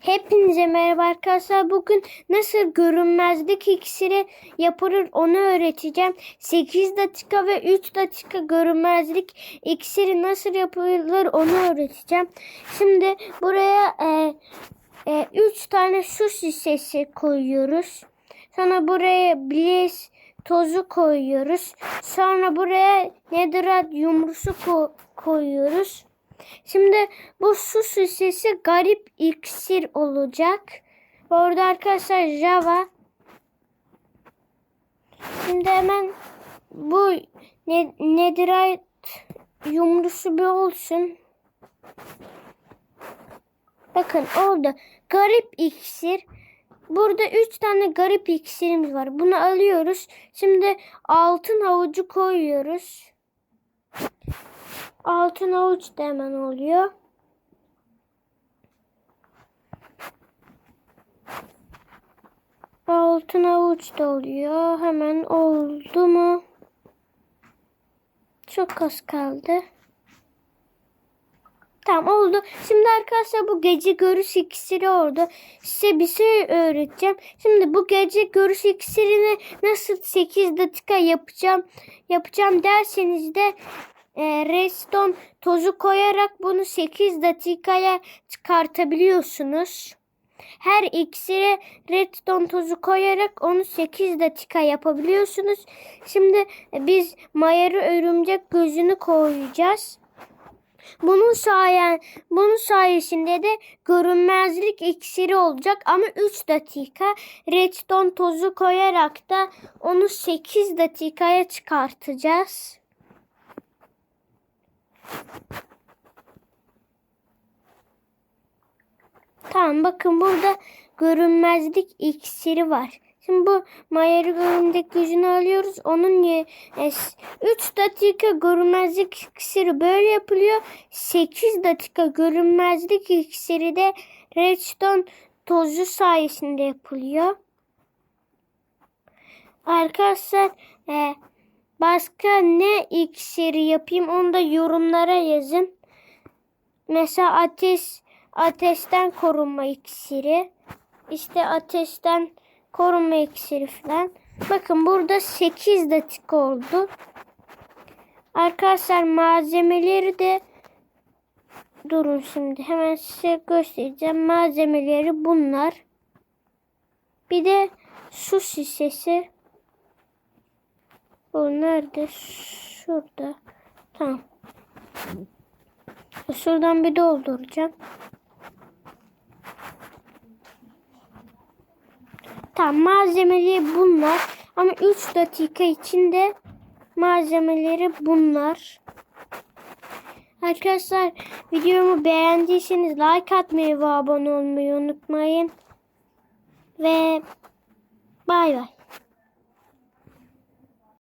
Hepinize merhaba arkadaşlar. Bugün nasıl görünmezlik iksiri yapılır onu öğreteceğim. 8 dakika ve 3 dakika görünmezlik iksiri nasıl yapılır onu öğreteceğim. Şimdi buraya 3 tane su şişesi koyuyoruz. Sonra buraya Blaze tozu koyuyoruz. Sonra buraya Netherite yumrusu ko- koyuyoruz. Şimdi bu su şişesi garip iksir olacak. Orada arkadaşlar Java. Şimdi hemen bu ne, yumrusu bir olsun. Bakın oldu. Garip iksir. Burada üç tane garip iksirimiz var. Bunu alıyoruz. Şimdi altın havucu koyuyoruz. Altın avuç da hemen oluyor. Altın avuç da oluyor. Hemen oldu mu? Çok az kaldı. Tamam oldu. Şimdi arkadaşlar bu gece görüş iksiri oldu. Size bir şey öğreteceğim. Şimdi bu gece görüş iksirini nasıl 8 dakika yapacağım yapacağım derseniz de e, redstone tozu koyarak bunu 8 dakikaya çıkartabiliyorsunuz. Her iksire redstone tozu koyarak onu 8 dakika yapabiliyorsunuz. Şimdi biz mayarı örümcek gözünü koyacağız. Bunun sayen bunun sayesinde de görünmezlik iksiri olacak ama 3 dakika redstone tozu koyarak da onu 8 dakikaya çıkartacağız. Tamam bakın burada görünmezlik iksiri var. Şimdi bu mayarı görünmezlik gücünü alıyoruz. Onun 3 dakika görünmezlik iksiri böyle yapılıyor. 8 dakika görünmezlik iksiri de redstone tozu sayesinde yapılıyor. Arkadaşlar e, başka ne iksiri yapayım onu da yorumlara yazın. Mesela ateş ateşten korunma iksiri. İşte ateşten korunma iksiri falan. Bakın burada 8 dakika oldu. Arkadaşlar malzemeleri de durun şimdi hemen size göstereceğim. Malzemeleri bunlar. Bir de su şişesi. O nerede? Şurada. Tamam. Şuradan bir dolduracağım. Tamam malzemeleri bunlar. Ama 3 dakika içinde malzemeleri bunlar. Arkadaşlar videomu beğendiyseniz like atmayı ve abone olmayı unutmayın. Ve bay bay.